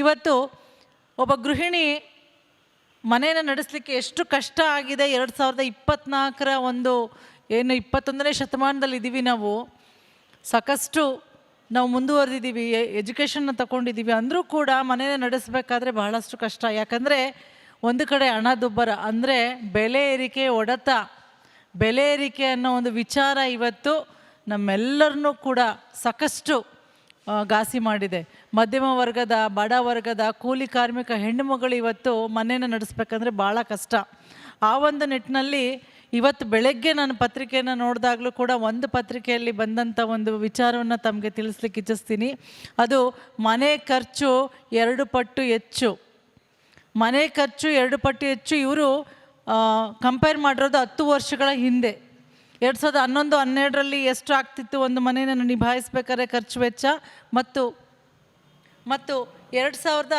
ಇವತ್ತು ಒಬ್ಬ ಗೃಹಿಣಿ ಮನೆಯನ್ನು ನಡೆಸಲಿಕ್ಕೆ ಎಷ್ಟು ಕಷ್ಟ ಆಗಿದೆ. ಎರಡು ಸಾವಿರದ ಇಪ್ಪತ್ತ್ನಾಲ್ಕರ ಒಂದು ಏನು ಇಪ್ಪತ್ತೊಂದನೇ ಶತಮಾನದಲ್ಲಿ ಇದ್ದೀವಿ ನಾವು. ಸಾಕಷ್ಟು ನಾವು ಮುಂದುವರೆದಿದ್ದೀವಿ ಎಜುಕೇಷನ್ನ ತಗೊಂಡಿದ್ದೀವಿ ಅಂದರೂ ಕೂಡ ಮನೇನ ನಡೆಸಬೇಕಾದ್ರೆ ಬಹಳಷ್ಟು ಕಷ್ಟ. ಯಾಕಂದರೆ ಒಂದು ಕಡೆ ಹಣದುಬ್ಬರ ಅಂದರೆ ಬೆಲೆ ಏರಿಕೆ, ಒಡೆತ, ಬೆಲೆ ಏರಿಕೆ ಅನ್ನೋ ಒಂದು ವಿಚಾರ ಇವತ್ತು ನಮ್ಮೆಲ್ಲರನ್ನೂ ಕೂಡ ಸಾಕಷ್ಟು ಘಾಸಿ ಮಾಡಿದೆ. ಮಧ್ಯಮ ವರ್ಗದ, ಬಡ ವರ್ಗದ ಕೂಲಿ ಕಾರ್ಮಿಕ ಹೆಣ್ಣುಮಗಳು ಇವತ್ತು ಮನೆಯನ್ನು ನಡೆಸ್ಬೇಕಂದ್ರೆ ಭಾಳ ಕಷ್ಟ. ಆ ಒಂದು ನಿಟ್ಟಿನಲ್ಲಿ ಇವತ್ತು ಬೆಳಗ್ಗೆ ನಾನು ಪತ್ರಿಕೆಯನ್ನು ನೋಡಿದಾಗಲೂ ಕೂಡ ಒಂದು ಪತ್ರಿಕೆಯಲ್ಲಿ ಬಂದಂಥ ಒಂದು ವಿಚಾರವನ್ನು ತಮಗೆ ತಿಳಿಸ್ಲಿಕ್ಕೆ ಇಚ್ಛಿಸ್ತೀನಿ. ಅದು ಮನೆ ಖರ್ಚು ಎರಡು ಪಟ್ಟು ಹೆಚ್ಚು. ಮನೆ ಖರ್ಚು ಎರಡು ಪಟ್ಟು ಹೆಚ್ಚು, ಇವರು ಕಂಪೇರ್ ಮಾಡಿರೋದು ಹತ್ತು ವರ್ಷಗಳ ಹಿಂದೆ. ಎರಡು ಸಾವಿರದ ಹನ್ನೊಂದು ಹನ್ನೆರಡರಲ್ಲಿ ಎಷ್ಟು ಆಗ್ತಿತ್ತು ಒಂದು ಮನೆಯನ್ನು ನಿಭಾಯಿಸ್ಬೇಕಾದ್ರೆ ಖರ್ಚು ವೆಚ್ಚ? ಮತ್ತು ಮತ್ತು ಎರಡು ಸಾವಿರದ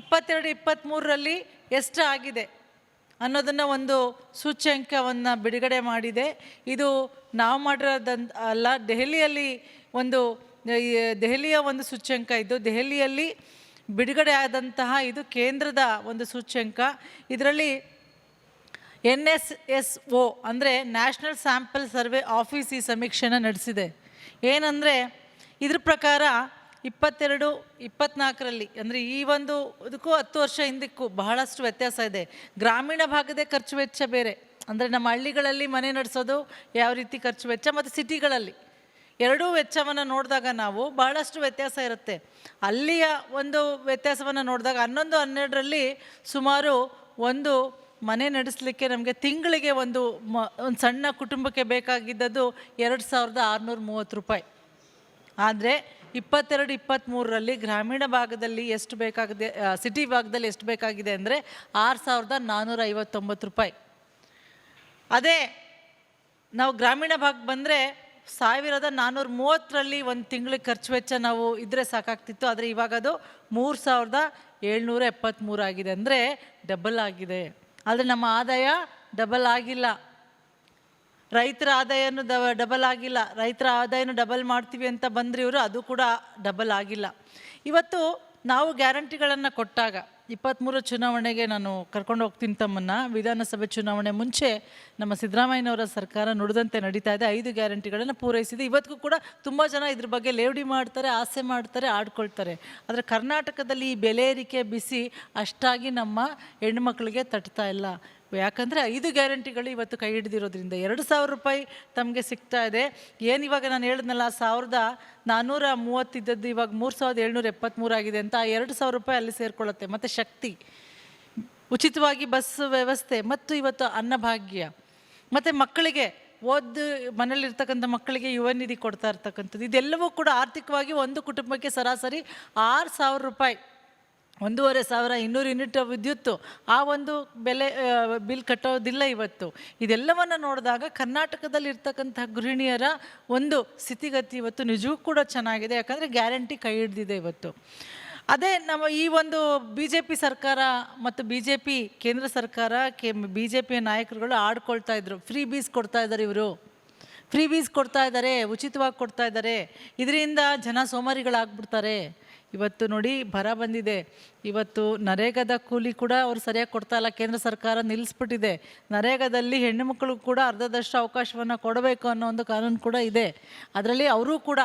ಇಪ್ಪತ್ತೆರಡು ಇಪ್ಪತ್ತ್ಮೂರರಲ್ಲಿ ಎಷ್ಟು ಆಗಿದೆ ಅನ್ನೋದನ್ನು ಒಂದು ಸೂಚ್ಯಂಕವನ್ನು ಬಿಡುಗಡೆ ಮಾಡಿದೆ. ಇದು ನಾವು ಮಾಡಿರೋದಂತ ಅಲ್ಲ, ದೆಹಲಿಯಲ್ಲಿ ಒಂದು ದೆಹಲಿಯ ಒಂದು ಸೂಚ್ಯಂಕ ಇದು. ದೆಹಲಿಯಲ್ಲಿ ಬಿಡುಗಡೆ ಆದಂತಹ ಇದು ಕೇಂದ್ರದ ಒಂದು ಸೂಚ್ಯಂಕ. ಇದರಲ್ಲಿ ಎನ್ ಎಸ್ ಎಸ್ ಒ ಅಂದರೆ ನ್ಯಾಷನಲ್ ಸ್ಯಾಂಪಲ್ ಸರ್ವೆ ಆಫೀಸ್ ಈ ಸಮೀಕ್ಷೆನ ನಡೆಸಿದೆ. ಏನಂದರೆ ಇದ್ರ ಪ್ರಕಾರ ಇಪ್ಪತ್ತೆರಡು, ಇಪ್ಪತ್ನಾಲ್ಕರಲ್ಲಿ, ಅಂದರೆ ಈ ಒಂದು ಇದಕ್ಕೂ ಹತ್ತು ವರ್ಷ ಹಿಂದಕ್ಕೂ ಬಹಳಷ್ಟು ವ್ಯತ್ಯಾಸ ಇದೆ. ಗ್ರಾಮೀಣ ಭಾಗದ ಖರ್ಚು ವೆಚ್ಚ ಬೇರೆ. ಅಂದರೆ ನಮ್ಮ ಹಳ್ಳಿಗಳಲ್ಲಿ ಮನೆ ನಡೆಸೋದು ಯಾವ ರೀತಿ ಖರ್ಚು ವೆಚ್ಚ ಮತ್ತು ಸಿಟಿಗಳಲ್ಲಿ. ಎರಡೂ ವೆಚ್ಚವನ್ನು ನೋಡಿದಾಗ ನಾವು ಬಹಳಷ್ಟು ವ್ಯತ್ಯಾಸ ಇರುತ್ತೆ. ಅಲ್ಲಿಯ ಒಂದು ವ್ಯತ್ಯಾಸವನ್ನು ನೋಡಿದಾಗ ಹನ್ನೊಂದು, ಹನ್ನೆರಡರಲ್ಲಿ ಸುಮಾರು ಒಂದು ಮನೆ ನಡೆಸಲಿಕ್ಕೆ ನಮಗೆ ತಿಂಗಳಿಗೆ ಒಂದು ಮ, ಒಂದು ಸಣ್ಣ ಕುಟುಂಬಕ್ಕೆ ಬೇಕಾಗಿದ್ದದ್ದು ಎರಡು ಸಾವಿರದ ಆರುನೂರ ಮೂವತ್ತು ರೂಪಾಯಿ. ಆದರೆ ಇಪ್ಪತ್ತೆರಡು ಇಪ್ಪತ್ತ್ಮೂರರಲ್ಲಿ ಗ್ರಾಮೀಣ ಭಾಗದಲ್ಲಿ ಎಷ್ಟು ಬೇಕಾಗಿದೆ ಸಿಟಿ ಭಾಗದಲ್ಲಿ ಎಷ್ಟು ಬೇಕಾಗಿದೆ ಅಂದರೆ ಆರು ಸಾವಿರದ ನಾನ್ನೂರ ಐವತ್ತೊಂಬತ್ತು ರೂಪಾಯಿ. ಅದೇ ನಾವು ಗ್ರಾಮೀಣ ಭಾಗ ಬಂದರೆ ಸಾವಿರದ ನಾನ್ನೂರ ಮೂವತ್ತರಲ್ಲಿ ಒಂದು ತಿಂಗಳಿಗೆ ಖರ್ಚು ವೆಚ್ಚ ನಾವು ಇದ್ದರೆ ಸಾಕಾಗ್ತಿತ್ತು, ಆದರೆ ಇವಾಗ ಅದು ಮೂರು ಸಾವಿರದ ಏಳ್ನೂರ ಎಪ್ಪತ್ತ್ಮೂರು ಆಗಿದೆ ಅಂದರೆ ಡಬಲ್ ಆಗಿದೆ. ಆದರೆ ನಮ್ಮ ಆದಾಯ ಡಬಲ್ ಆಗಿಲ್ಲ. ರೈತರ ಆದಾಯನೂ ಡ ಡಬಲ್ ಆಗಿಲ್ಲ. ರೈತರ ಆದಾಯನೂ ಡಬಲ್ ಮಾಡ್ತೀವಿ ಅಂತ ಬಂದರೆ ಇವರು ಅದು ಕೂಡ ಡಬಲ್ ಆಗಿಲ್ಲ. ಇವತ್ತು ನಾವು ಗ್ಯಾರಂಟಿಗಳನ್ನು ಕೊಟ್ಟಾಗ ಇಪ್ಪತ್ತ್ಮೂರು ಚುನಾವಣೆಗೆ ನಾನು ಕರ್ಕೊಂಡು ಹೋಗ್ತೀನಿ ತಮ್ಮನ್ನು. ವಿಧಾನಸಭೆ ಚುನಾವಣೆ ಮುಂಚೆ ನಮ್ಮ ಸಿದ್ದರಾಮಯ್ಯನವರ ಸರ್ಕಾರ ನುಡಿದಂತೆ ನಡೀತಾ ಇದೆ. ಐದು ಗ್ಯಾರಂಟಿಗಳನ್ನು ಪೂರೈಸಿದೆ. ಇವತ್ತಿಗೂ ಕೂಡ ತುಂಬ ಜನ ಇದ್ರ ಬಗ್ಗೆ ಲೇವಡಿ ಮಾಡ್ತಾರೆ, ಆಸೆ ಮಾಡ್ತಾರೆ, ಆಡ್ಕೊಳ್ತಾರೆ. ಆದರೆ ಕರ್ನಾಟಕದಲ್ಲಿ ಈ ಬೆಲೆ ಏರಿಕೆ ಬಿಸಿ ಅಷ್ಟಾಗಿ ನಮ್ಮ ಹೆಣ್ಮಕ್ಳಿಗೆ ತಟ್ತಾ ಇಲ್ಲ. ಯಾಕಂದರೆ ಐದು ಗ್ಯಾರಂಟಿಗಳು ಇವತ್ತು ಕೈ ಹಿಡಿದಿರೋದ್ರಿಂದ. ಎರಡು ಸಾವಿರ ರೂಪಾಯಿ ತಮಗೆ ಸಿಗ್ತಾ ಇದೆ. ಏನು ಇವಾಗ ನಾನು ಹೇಳಿದ್ನಲ್ಲ, ಸಾವಿರದ ನಾನ್ನೂರ ಮೂವತ್ತಿದ್ದದ್ದು ಇವಾಗ ಮೂರು ಸಾವಿರದ ಏಳ್ನೂರ ಎಪ್ಪತ್ತ್ಮೂರು ಆಗಿದೆ ಅಂತ ಆ ಎರಡು ಸಾವಿರ ರೂಪಾಯಿ ಅಲ್ಲಿ ಸೇರಿಕೊಳ್ಳುತ್ತೆ. ಮತ್ತು ಶಕ್ತಿ, ಉಚಿತವಾಗಿ ಬಸ್ ವ್ಯವಸ್ಥೆ, ಮತ್ತು ಇವತ್ತು ಅನ್ನಭಾಗ್ಯ. ಮತ್ತು ಮಕ್ಕಳಿಗೆ ಓದು ಮನೇಲಿರ್ತಕ್ಕಂಥ ಮಕ್ಕಳಿಗೆ ಯುವ ನಿಧಿ ಕೊಡ್ತಾ ಇರ್ತಕ್ಕಂಥದ್ದು. ಇದೆಲ್ಲವೂ ಕೂಡ ಆರ್ಥಿಕವಾಗಿ ಒಂದು ಕುಟುಂಬಕ್ಕೆ ಸರಾಸರಿ ಆರು ಸಾವಿರ ರೂಪಾಯಿ. ಒಂದೂವರೆ ಸಾವಿರ ಇನ್ನೂರು ಯೂನಿಟ್ ವಿದ್ಯುತ್ತು, ಆ ಒಂದು ಬೆಲೆ ಬಿಲ್ ಕಟ್ಟೋದಿಲ್ಲ ಇವತ್ತು. ಇದೆಲ್ಲವನ್ನು ನೋಡಿದಾಗ ಕರ್ನಾಟಕದಲ್ಲಿ ಇರ್ತಕ್ಕಂತಹ ಗೃಹಿಣಿಯರ ಒಂದು ಸ್ಥಿತಿಗತಿ ಇವತ್ತು ನಿಜವೂ ಕೂಡ ಚೆನ್ನಾಗಿದೆ, ಯಾಕಂದರೆ ಗ್ಯಾರಂಟಿ ಕೈ ಹಿಡಿದಿದೆ ಇವತ್ತು. ಅದೇ ನಮ್ಮ ಈ ಒಂದು ಬಿ ಜೆ ಪಿ ಸರ್ಕಾರ ಮತ್ತು ಬಿ ಜೆ ಪಿ ಕೇಂದ್ರ ಸರ್ಕಾರ, ಕೆ ಬಿ ಜೆ ಪಿಯ ನಾಯಕರುಗಳು ಆಡ್ಕೊಳ್ತಾ ಇದ್ರು. ಫ್ರೀ ಬೀಸ್ ಕೊಡ್ತಾ ಇದ್ದಾರೆ ಇವರು. ಫ್ರೀ ಬೀಸ್ ಕೊಡ್ತಾ ಇದ್ದಾರೆ ಉಚಿತವಾಗಿ ಕೊಡ್ತಾ ಇದ್ದಾರೆ ಇದರಿಂದ ಜನ ಸೋಮಾರಿಗಳಾಗ್ಬಿಡ್ತಾರೆ. ಇವತ್ತು ನೋಡಿ ಬರ ಬಂದಿದೆ. ಇವತ್ತು ನರೇಗಾದ ಕೂಲಿ ಕೂಡ ಅವ್ರು ಸರಿಯಾಗಿ ಕೊಡ್ತಾ ಇಲ್ಲ. ಕೇಂದ್ರ ಸರ್ಕಾರ ನಿಲ್ಲಿಸ್ಬಿಟ್ಟಿದೆ. ನರೇಗಾದಲ್ಲಿ ಹೆಣ್ಣು ಮಕ್ಕಳು ಕೂಡ ಅರ್ಧದಷ್ಟು ಅವಕಾಶವನ್ನು ಕೊಡಬೇಕು ಅನ್ನೋ ಒಂದು ಕಾನೂನು ಕೂಡ ಇದೆ. ಅದರಲ್ಲಿ ಅವರೂ ಕೂಡ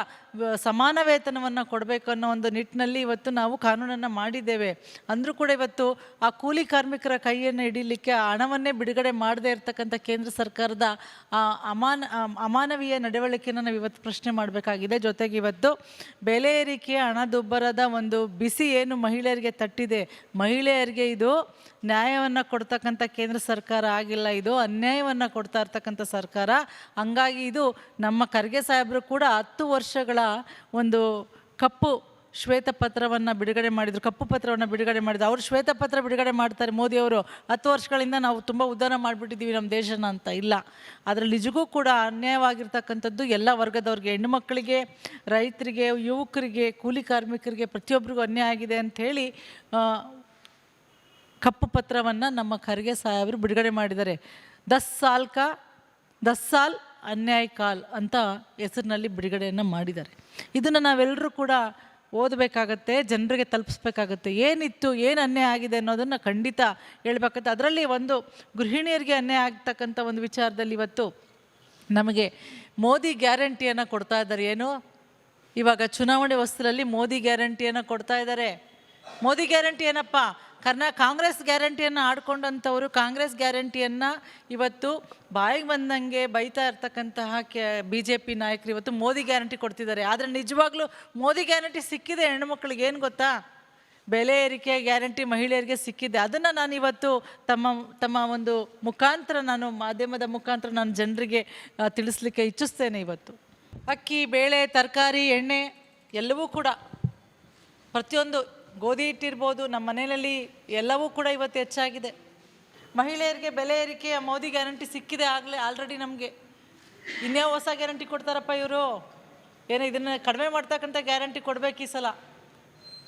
ಸಮಾನ ವೇತನವನ್ನು ಕೊಡಬೇಕು ಅನ್ನೋ ಒಂದು ನಿಟ್ಟಿನಲ್ಲಿ ಇವತ್ತು ನಾವು ಕಾನೂನನ್ನು ಮಾಡಿದ್ದೇವೆ. ಅಂದರೂ ಕೂಡ ಇವತ್ತು ಆ ಕೂಲಿ ಕಾರ್ಮಿಕರ ಕೈಯನ್ನು ಹಿಡಿಲಿಕ್ಕೆ ಆ ಹಣವನ್ನೇ ಬಿಡುಗಡೆ ಮಾಡದೇ ಇರತಕ್ಕಂಥ ಕೇಂದ್ರ ಸರ್ಕಾರದ ಅಮಾನ ಅಮಾನವೀಯ ನಡವಳಿಕೆಯನ್ನು ನಾವು ಇವತ್ತು ಪ್ರಶ್ನೆ ಮಾಡಬೇಕಾಗಿದೆ. ಜೊತೆಗೆ ಇವತ್ತು ಬೆಲೆ ಏರಿಕೆ, ಹಣದುಬ್ಬರದ ಒಂದು ಬಿಸಿ ಏನು ಮಹಿಳೆಯರಿಗೆ ತಟ್ಟಿದೆ. ಮಹಿಳೆಯರಿಗೆ ಇದು ನ್ಯಾಯವನ್ನು ಕೊಡ್ತಕ್ಕಂಥ ಕೇಂದ್ರ ಸರ್ಕಾರ ಆಗಿಲ್ಲ. ಇದು ಅನ್ಯಾಯವನ್ನು ಕೊಡ್ತಾ ಇರ್ತಕ್ಕಂಥ ಸರ್ಕಾರ. ಹಂಗಾಗಿ ಇದು ನಮ್ಮ ಖರ್ಗೆ ಸಾಹೇಬರು ಕೂಡ ಹತ್ತು ವರ್ಷಗಳ ಒಂದು ಕಪ್ಪು ಶ್ವೇತಪತ್ರವನ್ನು ಬಿಡುಗಡೆ ಮಾಡಿದರು, ಕಪ್ಪು ಪತ್ರವನ್ನು ಬಿಡುಗಡೆ ಮಾಡಿದ್ರು. ಅವರು ಶ್ವೇತಪತ್ರ ಬಿಡುಗಡೆ ಮಾಡ್ತಾರೆ ಮೋದಿಯವರು ಹತ್ತು ವರ್ಷಗಳಿಂದ ನಾವು ತುಂಬ ಉದ್ಧಾರ ಮಾಡಿಬಿಟ್ಟಿದ್ದೀವಿ ನಮ್ಮ ದೇಶನ ಅಂತ ಇಲ್ಲ. ಅದರಲ್ಲಿ ನಿಜಕ್ಕೂ ಕೂಡ ಅನ್ಯಾಯವಾಗಿರ್ತಕ್ಕಂಥದ್ದು ಎಲ್ಲ ವರ್ಗದವ್ರಿಗೆ ಹೆಣ್ಣುಮಕ್ಕಳಿಗೆ ರೈತರಿಗೆ, ಯುವಕರಿಗೆ, ಕೂಲಿ ಕಾರ್ಮಿಕರಿಗೆ ಪ್ರತಿಯೊಬ್ಬರಿಗೂ ಅನ್ಯಾಯ ಆಗಿದೆ ಅಂಥೇಳಿ ಕಪ್ಪು ಪತ್ರವನ್ನು ನಮ್ಮ ಖರ್ಗೆ ಸಾಹೇಬರು ಬಿಡುಗಡೆ ಮಾಡಿದ್ದಾರೆ. ದಸ್ ಸಾಲ್ಕ ದಸ್ ಸಾಲ್ ಅನ್ಯಾಯ ಕಾಲ್ ಅಂತ ಹೆಸರಿನಲ್ಲಿ ಬಿಡುಗಡೆಯನ್ನು ಮಾಡಿದ್ದಾರೆ. ಇದನ್ನು ನಾವೆಲ್ಲರೂ ಕೂಡ ಓದಬೇಕಾಗತ್ತೆ, ಜನರಿಗೆ ತಲುಪಿಸ್ಬೇಕಾಗತ್ತೆ, ಏನಿತ್ತು, ಏನು ಅನ್ಯಾಯ ಆಗಿದೆ ಅನ್ನೋದನ್ನು ಖಂಡಿತ ಹೇಳ್ಬೇಕಾಗತ್ತೆ. ಅದರಲ್ಲಿ ಒಂದು ಗೃಹಿಣಿಯರಿಗೆ ಅನ್ಯಾಯ ಆಗ್ತಕ್ಕಂಥ ಒಂದು ವಿಚಾರದಲ್ಲಿ ಇವತ್ತು ನಮಗೆ ಮೋದಿ ಗ್ಯಾರಂಟಿಯನ್ನು ಕೊಡ್ತಾ ಇದ್ದಾರೆ. ಏನು? ಇವಾಗ ಚುನಾವಣೆ ವಸ್ತುಗಳಲ್ಲಿ ಮೋದಿ ಗ್ಯಾರಂಟಿಯನ್ನು ಕೊಡ್ತಾ ಇದ್ದಾರೆ. ಮೋದಿ ಗ್ಯಾರಂಟಿ ಏನಪ್ಪ? ಕರ್ನಾ, ಕಾಂಗ್ರೆಸ್ ಗ್ಯಾರಂಟಿಯನ್ನು ಆಡ್ಕೊಂಡಂಥವರು ಕಾಂಗ್ರೆಸ್ ಗ್ಯಾರಂಟಿಯನ್ನು ಇವತ್ತು ಬಾಯಿಗೆ ಬಂದಂಗೆ ಬೈತಾ ಇರ್ತಕ್ಕಂತಹ ಕೆ ಬಿ ಜೆ ಪಿ ನಾಯಕರು ಇವತ್ತು ಮೋದಿ ಗ್ಯಾರಂಟಿ ಕೊಡ್ತಿದ್ದಾರೆ. ಆದರೆ ನಿಜವಾಗ್ಲೂ ಮೋದಿ ಗ್ಯಾರಂಟಿ ಸಿಕ್ಕಿದೆ ಹೆಣ್ಮಕ್ಳಿಗೆ ಏನು ಗೊತ್ತಾ? ಬೆಲೆ ಏರಿಕೆ ಗ್ಯಾರಂಟಿ ಮಹಿಳೆಯರಿಗೆ ಸಿಕ್ಕಿದೆ. ಅದನ್ನು ನಾನು ಇವತ್ತು ತಮ್ಮ ತಮ್ಮ ಒಂದು ಮುಖಾಂತರ ನಾನು ಮಾಧ್ಯಮದ ಮುಖಾಂತರ ನಾನು ಜನರಿಗೆ ತಿಳಿಸ್ಲಿಕ್ಕೆ ಇಚ್ಛಿಸ್ತೇನೆ ಇವತ್ತು. ಅಕ್ಕಿ, ಬೇಳೆ, ತರಕಾರಿ, ಎಣ್ಣೆ ಎಲ್ಲವೂ ಕೂಡ ಪ್ರತಿಯೊಂದು ಗೋಧಿ ಇಟ್ಟಿರ್ಬೋದು ನಮ್ಮ ಮನೆಯಲ್ಲಿ ಎಲ್ಲವೂ ಕೂಡ ಇವತ್ತು ಹೆಚ್ಚಾಗಿದೆ. ಮಹಿಳೆಯರಿಗೆ ಬೆಲೆ ಏರಿಕೆಯ ಮೋದಿ ಗ್ಯಾರಂಟಿ ಸಿಕ್ಕಿದೆ ಆಗಲೇ ಆಲ್ರೆಡಿ ನಮಗೆ. ಇನ್ಯಾವ ಹೊಸ ಗ್ಯಾರಂಟಿ ಕೊಡ್ತಾರಪ್ಪ ಇವರು. ಏನು ಇದನ್ನು ಕಡಿಮೆ ಮಾಡ್ತಕ್ಕಂಥ ಗ್ಯಾರಂಟಿ ಕೊಡಬೇಕು ಈ ಸಲ.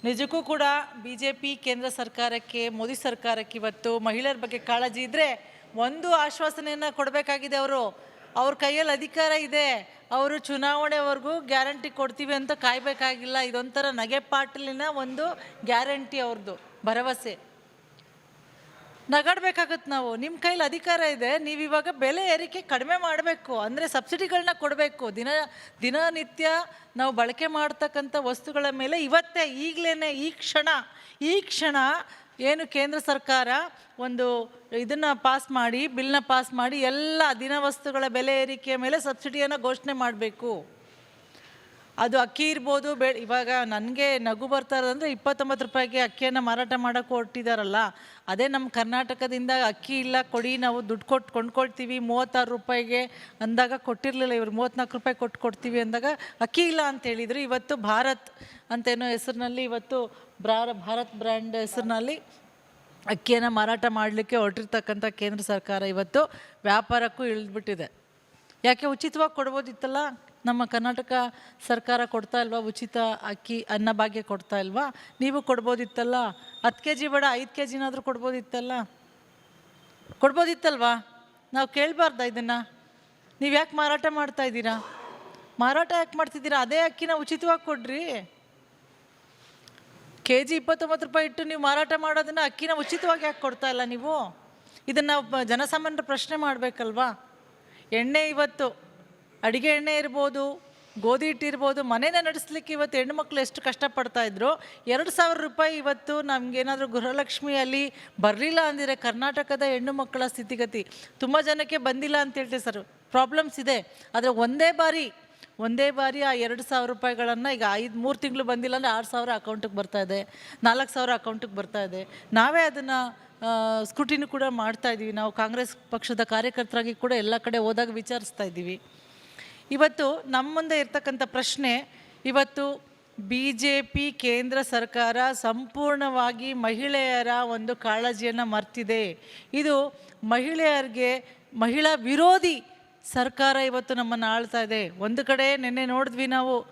ನಿಜಕ್ಕೂ ಕೂಡ ಬಿ ಜೆ ಪಿ ಕೇಂದ್ರ ಸರ್ಕಾರಕ್ಕೆ, ಮೋದಿ ಸರ್ಕಾರಕ್ಕೆ ಇವತ್ತು ಮಹಿಳೆಯರ ಬಗ್ಗೆ ಕಾಳಜಿ ಇದ್ದರೆ ಒಂದು ಆಶ್ವಾಸನೆಯನ್ನು ಕೊಡಬೇಕಾಗಿದೆ ಅವರು. ಅವ್ರ ಕೈಯಲ್ಲಿ ಅಧಿಕಾರ ಇದೆ. ಅವರು ಚುನಾವಣೆವರೆಗೂ ಗ್ಯಾರಂಟಿ ಕೊಡ್ತೀವಿ ಅಂತ ಕಾಯಬೇಕಾಗಿಲ್ಲ. ಇದೊಂಥರ ನಗೆಪಾಟಲಿನ ಒಂದು ಗ್ಯಾರಂಟಿ ಅವ್ರದ್ದು ಭರವಸೆ. ನಗಾಡ್ಬೇಕಾಗತ್ತೆ ನಾವು. ನಿಮ್ಮ ಕೈಲಿ ಅಧಿಕಾರ ಇದೆ ನೀವು ಇವಾಗ ಬೆಲೆ ಏರಿಕೆ ಕಡಿಮೆ ಮಾಡಬೇಕು. ಅಂದರೆ ಸಬ್ಸಿಡಿಗಳನ್ನ ಕೊಡಬೇಕು. ದಿನ, ದಿನನಿತ್ಯ ನಾವು ಬಳಕೆ ಮಾಡ್ತಕ್ಕಂಥ ವಸ್ತುಗಳ ಮೇಲೆ ಇವತ್ತೇ ಈಗಲೇ ಈ ಕ್ಷಣ ಈ ಕ್ಷಣ ಏನು ಕೇಂದ್ರ ಸರ್ಕಾರ ಒಂದು ಇದನ್ನು ಪಾಸ್ ಮಾಡಿ ಬಿಲ್ನ ಪಾಸ್ ಮಾಡಿ ಎಲ್ಲ ದಿನವಸ್ತುಗಳ ಬೆಲೆ ಏರಿಕೆಯ ಮೇಲೆ ಸಬ್ಸಿಡಿಯನ್ನು ಘೋಷಣೆ ಮಾಡಬೇಕು. ಅದು ಅಕ್ಕಿ ಇರ್ಬೋದು, ಬೆ, ಇವಾಗ ನನಗೆ ನಗು ಬರ್ತಾ ಇರೋದಂದರೆ ಇಪ್ಪತ್ತೊಂಬತ್ತು ರೂಪಾಯಿಗೆ ಅಕ್ಕಿಯನ್ನು ಮಾರಾಟ ಮಾಡೋಕ್ಕೆ ಹೊರಟಿದಾರಲ್ಲ, ಅದೇ ನಮ್ಮ ಕರ್ನಾಟಕದಿಂದ ಅಕ್ಕಿ ಇಲ್ಲ, ಕೊಡಿ, ನಾವು ದುಡ್ಡು ಕೊಟ್ಟು ಕೊಂಡ್ಕೊಳ್ತೀವಿ, ಮೂವತ್ತಾರು ರೂಪಾಯಿಗೆ ಅಂದಾಗ ಕೊಟ್ಟಿರಲಿಲ್ಲ, ಇವರು ಮೂವತ್ತ್ನಾಲ್ಕು ರೂಪಾಯಿ ಕೊಟ್ಟು ಕೊಡ್ತೀವಿ ಅಂದಾಗ ಅಕ್ಕಿ ಇಲ್ಲ ಅಂತ ಹೇಳಿದರು. ಇವತ್ತು ಭಾರತ್ ಅಂತೇನೋ ಹೆಸರಿನಲ್ಲಿ ಇವತ್ತು ಬ್ರಾ ಭಾರತ್ ಬ್ರ್ಯಾಂಡ್ ಹೆಸರಿನಲ್ಲಿ ಅಕ್ಕಿಯನ್ನು ಮಾರಾಟ ಮಾಡಲಿಕ್ಕೆ ಹೊರಟಿರ್ತಕ್ಕಂಥ ಕೇಂದ್ರ ಸರ್ಕಾರ ಇವತ್ತು ವ್ಯಾಪಾರಕ್ಕೂ ಇಳಿದ್ಬಿಟ್ಟಿದೆ. ಯಾಕೆ ಉಚಿತವಾಗಿ ಕೊಡ್ಬೋದಿತ್ತಲ್ಲ? ನಮ್ಮ ಕರ್ನಾಟಕ ಸರ್ಕಾರ ಕೊಡ್ತಾ ಇಲ್ವಾ? ಉಚಿತ ಅಕ್ಕಿ ಅನ್ನಭಾಗ್ಯ ಕೊಡ್ತಾ ಇಲ್ವಾ? ನೀವು ಕೊಡ್ಬೋದಿತ್ತಲ್ಲ? ಹತ್ತು ಕೆ ಜಿ ಬೇಡ, ಐದು ಕೆ ಜಿನಾದರೂ ಕೊಡ್ಬೋದಿತ್ತಲ್ಲ? ಕೊಡ್ಬೋದಿತ್ತಲ್ವಾ? ನಾವು ಕೇಳಬಾರ್ದ ಇದನ್ನು? ನೀವು ಯಾಕೆ ಮಾರಾಟ ಮಾಡ್ತಾ ಇದ್ದೀರಾ? ಮಾರಾಟ ಯಾಕೆ ಮಾಡ್ತಿದ್ದೀರಾ? ಅದೇ ಅಕ್ಕಿನ ಉಚಿತವಾಗಿ ಕೊಡ್ರಿ. ಕೆ ಜಿ ಇಪ್ಪತ್ತೊಂಬತ್ತು ರೂಪಾಯಿ ಇಟ್ಟು ನೀವು ಮಾರಾಟ ಮಾಡೋದನ್ನು ಅಕ್ಕಿನ ಉಚಿತವಾಗಿ ಯಾಕೆ ಕೊಡ್ತಾ ಇಲ್ಲ ನೀವು? ಇದನ್ನು ಜನಸಾಮಾನ್ಯರ ಪ್ರಶ್ನೆ ಮಾಡಬೇಕಲ್ವಾ? ಎಣ್ಣೆ ಇವತ್ತು, ಅಡುಗೆ ಎಣ್ಣೆ ಇರ್ಬೋದು, ಗೋಧಿ ಇಟ್ಟಿರ್ಬೋದು ಮನೇನ ನಡೆಸ್ಲಿಕ್ಕೆ ಇವತ್ತು ಹೆಣ್ಮಕ್ಳು ಎಷ್ಟು ಕಷ್ಟಪಡ್ತಾ ಇದ್ರು? ಎರಡು ಸಾವಿರ ರೂಪಾಯಿ ಇವತ್ತು ನಮಗೇನಾದರೂ ಗೃಹಲಕ್ಷ್ಮಿಯಲ್ಲಿ ಬರಲಿಲ್ಲ ಅಂದರೆ ಕರ್ನಾಟಕದ ಹೆಣ್ಣು ಮಕ್ಕಳ ಸ್ಥಿತಿಗತಿ. ತುಂಬ ಜನಕ್ಕೆ ಬಂದಿಲ್ಲ ಅಂತ ಹೇಳ್ತೀವಿ ಸರ್. ಪ್ರಾಬ್ಲಮ್ಸ್ ಇದೆ. ಆದರೆ ಒಂದೇ ಬಾರಿ ಒಂದೇ ಬಾರಿ ಆ ಎರಡು ಸಾವಿರ ರೂಪಾಯಿಗಳನ್ನು ಈಗ ಐದು, ಮೂರು ತಿಂಗಳು ಬಂದಿಲ್ಲ ಅಂದರೆ ಆರು ಸಾವಿರ ಅಕೌಂಟಿಗೆ ಬರ್ತಾ ಇದೆ, ನಾಲ್ಕು ಸಾವಿರ ಅಕೌಂಟಿಗೆ ಬರ್ತಾ ಇದೆ. ನಾವೇ ಅದನ್ನು ಸ್ಕೂಟಿನೂ ಕೂಡ ಮಾಡ್ತಾ ಇದ್ದೀವಿ ನಾವು ಕಾಂಗ್ರೆಸ್ ಪಕ್ಷದ ಕಾರ್ಯಕರ್ತರಾಗಿ ಕೂಡ ಎಲ್ಲ ಕಡೆ ಹೋದಾಗ ವಿಚಾರಿಸ್ತಾ ಇದ್ದೀವಿ ಇವತ್ತು ನಮ್ಮ ಮುಂದೆ ಇರ್ತಕ್ಕಂಥ ಪ್ರಶ್ನೆ, ಇವತ್ತು ಬಿ ಜೆ ಪಿ ಕೇಂದ್ರ ಸರ್ಕಾರ ಸಂಪೂರ್ಣವಾಗಿ ಮಹಿಳೆಯರ ಒಂದು ಕಾಳಜಿಯನ್ನು ಮರ್ತಿದೆ. ಇದು ಮಹಿಳೆಯರಿಗೆ ಮಹಿಳಾ ವಿರೋಧಿ ಸರ್ಕಾರ ಇವತ್ತು ನಮ್ಮನ್ನು ಆಳ್ತಾ ಇದೆ. ಒಂದು ಕಡೆ ನಿನ್ನೆ ನೋಡಿದ್ವಿ ನಾವು,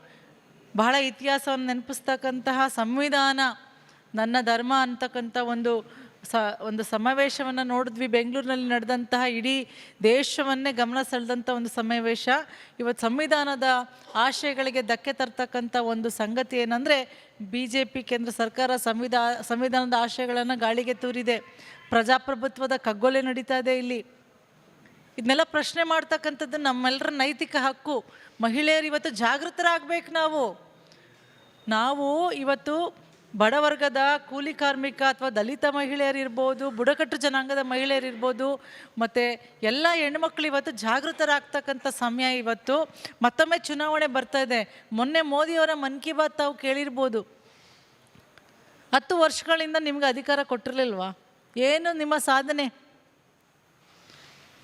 ಬಹಳ ಇತಿಹಾಸವನ್ನು ನೆನಪಿಸ್ತಕ್ಕಂತಹ ಸಂವಿಧಾನ, ನನ್ನ ಧರ್ಮ ಅಂತಕ್ಕಂಥ ಒಂದು ಸ, ಒಂದು ಸಮಾವೇಶವನ್ನು ನೋಡಿದ್ವಿ. ಬೆಂಗಳೂರಿನಲ್ಲಿ ನಡೆದಂತಹ ಇಡೀ ದೇಶವನ್ನೇ ಗಮನ ಸೆಳೆದಂಥ ಒಂದು ಸಮಾವೇಶ. ಇವತ್ತು ಸಂವಿಧಾನದ ಆಶಯಗಳಿಗೆ ಧಕ್ಕೆ ತರ್ತಕ್ಕಂಥ ಒಂದು ಸಂಗತಿ ಏನಂದರೆ ಬಿ ಜೆ ಪಿ ಕೇಂದ್ರ ಸರ್ಕಾರ ಸಂವಿಧಾ, ಸಂವಿಧಾನದ ಆಶಯಗಳನ್ನು ಗಾಳಿಗೆ ತೂರಿದೆ. ಪ್ರಜಾಪ್ರಭುತ್ವದ ಕಗ್ಗೊಲೆ ನಡೀತಾ ಇದೆ ಇಲ್ಲಿ. ಇದನ್ನೆಲ್ಲ ಪ್ರಶ್ನೆ ಮಾಡ್ತಕ್ಕಂಥದ್ದು ನಮ್ಮೆಲ್ಲರ ನೈತಿಕ ಹಕ್ಕು. ಮಹಿಳೆಯರು ಇವತ್ತು ಜಾಗೃತರಾಗಬೇಕು ನಾವು. ನಾವು ಇವತ್ತು ಬಡವರ್ಗದ ಕೂಲಿ ಕಾರ್ಮಿಕ ಅಥವಾ ದಲಿತ ಮಹಿಳೆಯರಿರ್ಬೋದು ಬುಡಕಟ್ಟು ಜನಾಂಗದ ಮಹಿಳೆಯರಿರ್ಬೋದು ಮತ್ತು ಎಲ್ಲ ಹೆಣ್ಮಕ್ಳು ಇವತ್ತು ಜಾಗೃತರಾಗ್ತಕ್ಕಂಥ ಸಮಯ ಇವತ್ತು. ಮತ್ತೊಮ್ಮೆ ಚುನಾವಣೆ ಬರ್ತಾ ಇದೆ. ಮೊನ್ನೆ ಮೋದಿಯವರ ಮನ್ ಕಿ ಬಾತ್ ತಾವು ಕೇಳಿರ್ಬೋದು. ಹತ್ತು ವರ್ಷಗಳಿಂದ ನಿಮ್ಗೆ ಅಧಿಕಾರ ಕೊಟ್ಟಿರಲಿಲ್ವಾ? ಏನು ನಿಮ್ಮ ಸಾಧನೆ?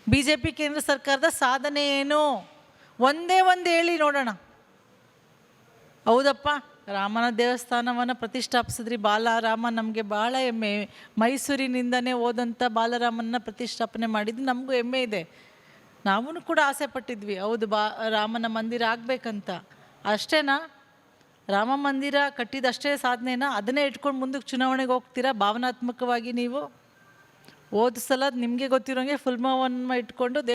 ಬಿ ಜೆ ಪಿ ಕೇಂದ್ರ ಸರ್ಕಾರದ ಸಾಧನೆ ಏನು? ಒಂದೇ ಒಂದು ಹೇಳಿ ನೋಡೋಣ. ಹೌದಪ್ಪ, ರಾಮನ ದೇವಸ್ಥಾನವನ್ನು ಪ್ರತಿಷ್ಠಾಪಿಸಿದ್ರಿ. ಬಾಲರಾಮ ನಮಗೆ ಭಾಳ ಹೆಮ್ಮೆ. ಮೈಸೂರಿನಿಂದನೇ ಹೋದಂಥ ಬಾಲರಾಮನ ಪ್ರತಿಷ್ಠಾಪನೆ ಮಾಡಿದ್ದು ನಮಗೂ ಹೆಮ್ಮೆ ಇದೆ. ನಾವೂ ಕೂಡ ಆಸೆ ಪಟ್ಟಿದ್ವಿ. ಹೌದು, ಬಾ, ರಾಮನ ಮಂದಿರ ಆಗಬೇಕಂತ. ಅಷ್ಟೇನಾ? ರಾಮ ಮಂದಿರ ಕಟ್ಟಿದಷ್ಟೇ ಸಾಧನೆನಾ? ಅದನ್ನೇ ಇಟ್ಕೊಂಡು ಮುಂದಕ್ಕೆ ಚುನಾವಣೆಗೆ ಹೋಗ್ತೀರಾ? ಭಾವನಾತ್ಮಕವಾಗಿ ನೀವು? ಹೋದ ಸಲ ನಿಮಗೆ ಗೊತ್ತಿರೋಂಗೆ ಫುಲ್ಮಾವನ್ನು ಇಟ್ಕೊಂಡು ದೇ